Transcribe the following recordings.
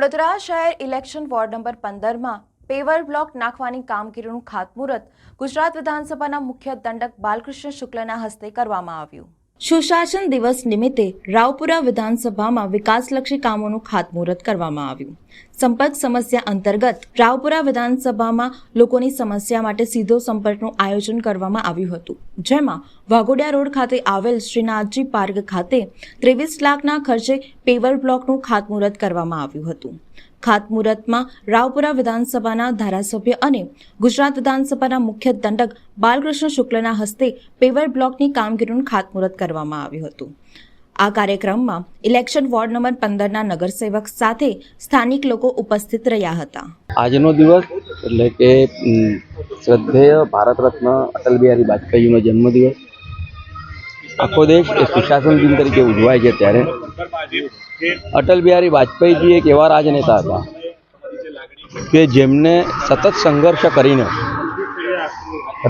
વડોદરા શહેર election ward number પંદરમાં paver block નાખવાની કામગીરીનું ખાતમુહૂર્ત ગુજરાત વિધાનસભાના મુખ્ય દંડક બાલકૃષ્ણ શુક્લના હસ્તે કરવામાં આવ્યું. સુશાસન દિવસ નિમિત્તે રાવપુરા વિધાનસભામાં વિકાસલક્ષી કામોનું ખાતમુહૂર્ત કરવામાં આવ્યું. સંપર્ક સમસ્યા અંતર્ગત રાવપુરા વિધાનસભામાં લોકોની સમસ્યા માટે સીધો સંપર્કનું આયોજન કરવામાં આવ્યું હતું. જેમાં વાઘોડિયા રોડ ખાતે આવેલ શ્રીનાથજી પાર્ક ખાતે ત્રેવીસ લાખના ખર્ચે પેવર બ્લોકનું ખાતમુહૂર્ત કરવામાં આવ્યું હતું. ખાતમુહૂર્તમાં રાવપુરા વિધાનસભાના ધારાસભ્ય અને ગુજરાત વિધાનસભાના મુખ્ય દંડક બાલકૃષ્ણ શુક્લના હસ્તે પેવર બ્લોકની કામગીરીનું ખાતમુહૂર્ત કરવામાં આવ્યું હતું. આ કાર્યક્રમમાં ઇલેક્શન વોર્ડ નંબર પંદરના નગરસેવક સાથે સ્થાનિક લોકો ઉપસ્થિત રહ્યા હતા. આજનો દિવસ એટલે કે શ્રદ્ધેય ભારત રત્ન અટલ બિહારી વાજપેયીનો જન્મદિવસ આખો દેશ એ સુશાસન દિન તરીકે ઉજવાય છે ત્યારે. અટલ બિહારી વાજપેયીજી એક એવા રાજનેતા હતા કે જેમને સતત સંઘર્ષ કરીને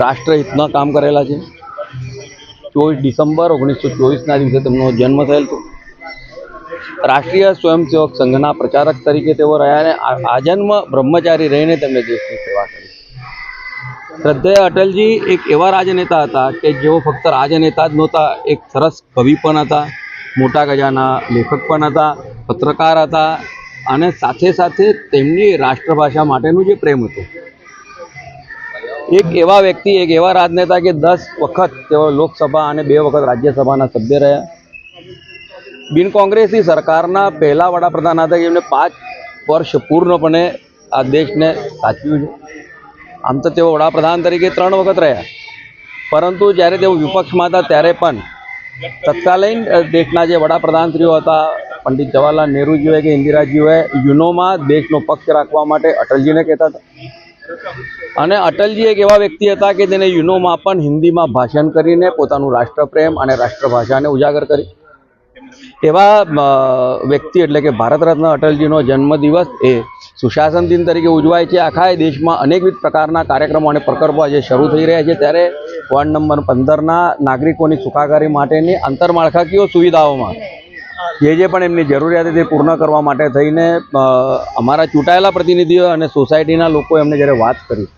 રાષ્ટ્રહિતના કામ કરેલા છે. ચોવીસ ડિસેમ્બર ઓગણીસો ચોવીસના દિવસે તેમનો જન્મ થયેલ હતો. રાષ્ટ્રીય સ્વયંસેવક સંઘના પ્રચારક તરીકે તેઓ રહ્યા અને આજન્મ બ્રહ્મચારી રહીને તેમણે દેશની સેવા કરી. શ્રદ્ધેય અટલજી એક એવા રાજનેતા હતા કે જેઓ ફક્ત રાજનેતા જ નહોતા, એક સરસ કવિ પણ હતા, મોટા ગજાના લેખક પણ હતા, પત્રકાર હતા અને સાથે સાથે તેમની રાષ્ટ્રભાષા માટેનું જે પ્રેમ હતો. એક એવા વ્યક્તિ, એક એવા રાજનેતા કે દસ વખત તેઓ લોકસભા અને બે વખત રાજ્યસભાના સભ્ય રહ્યા. બિન કોંગ્રેસી સરકારના પહેલા વડાપ્રધાન હતા કે જેમણે પાંચ વર્ષ પૂર્ણપણે આ દેશને સાચવ્યું છે. આમ તો તેઓ વડાપ્રધાન તરીકે ત્રણ વખત રહ્યા. પરંતુ જ્યારે તેઓ વિપક્ષમાં હતા ત્યારે પણ તત્કાલીન દેશના જે વડાપ્રધાનશ્રીઓ હતા, પંડિત જવાહરલાલ નહેરુજી હોય કે ઇન્દિરાજી હોય યુનોમાં દેશનો પક્ષ રાખવા માટે અટલજીને કહેતા હતા. અને અટલજી એક એવા વ્યક્તિ હતા કે જેને યુનોમાં પણ હિન્દીમાં ભાષણ કરીને પોતાનું રાષ્ટ્રપ્રેમ અને રાષ્ટ્રભાષાને ઉજાગર કરી. એવા વ્યક્તિ એટલે કે ભારત રત્ન અટલજીનો જન્મદિવસ એ સુશાસન દિન તરીકે ઉજવાય છે. આખા દેશમાં અનેકવિધ પ્રકારના કાર્યક્રમો અને પ્રકલ્પો આજે શરૂ થઈ રહ્યા છે. ત્યારે વોર્ડ નંબર પંદરના નાગરિકોની સુખાકારી માટેની આંતરમાળખાકીય સુવિધાઓમાં જે જે પણ એમની જરૂરિયાત તે પૂર્ણ કરવા માટે થઈને અમારા ચૂંટાયેલા પ્રતિનિધિઓ અને સોસાયટીના લોકો એમને જ્યારે વાત કરી,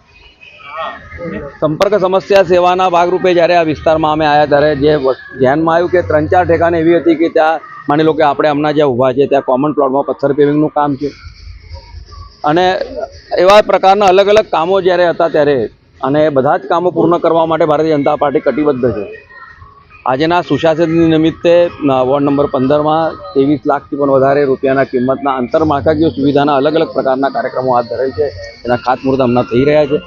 સંપર્ક સમસ્યા સેવાના ભાગરૂપે જ્યારે આ વિસ્તારમાં અમે આવ્યા ત્યારે જે ધ્યાનમાં આવ્યું કે ત્રણ ચાર ઠેકાને એવી હતી કે ત્યાં માની લો કે આપણે હમણાં જ્યાં ઊભા છે ત્યાં કોમન પ્લોટમાં પથ્થર પેવિંગનું કામ છે. અને એવા પ્રકારના અલગ અલગ કામો જ્યારે હતા ત્યારે, અને બધા જ કામો પૂર્ણ કરવા માટે ભારતીય જનતા પાર્ટી કટિબદ્ધ છે. આજના સુશાસન નિમિત્તે વોર્ડ નંબર પંદરમાં ત્રેવીસ લાખથી પણ વધારે રૂપિયાના કિંમતના આંતરમાળખાકીય સુવિધાના અલગ અલગ પ્રકારના કાર્યક્રમો હાથ ધરેલ છે. એના ખાતમુહૂર્ત હમણાં થઈ રહ્યા છે.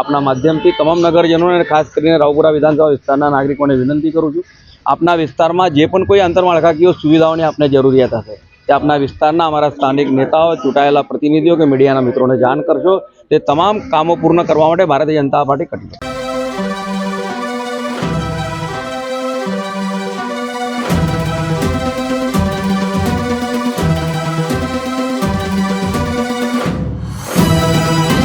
આપના માધ્યમથી તમામ નગરજનોને ખાસ કરીને રાવપુરા વિધાનસભા વિસ્તારના નાગરિકોને વિનંતી કરું છું. આપના વિસ્તારમાં જે પણ કોઈ આંતરમાળખાકીય સુવિધાઓની આપને જરૂરિયાત હશે તે આપના વિસ્તારના અમારા સ્થાનિક નેતાઓ, ચૂંટાયેલા પ્રતિનિધિઓ કે મીડિયાના મિત્રોને જાણ કરશો તે તમામ કામો પૂર્ણ કરવા માટે ભારતીય જનતા પાર્ટી કટિબદ્ધ.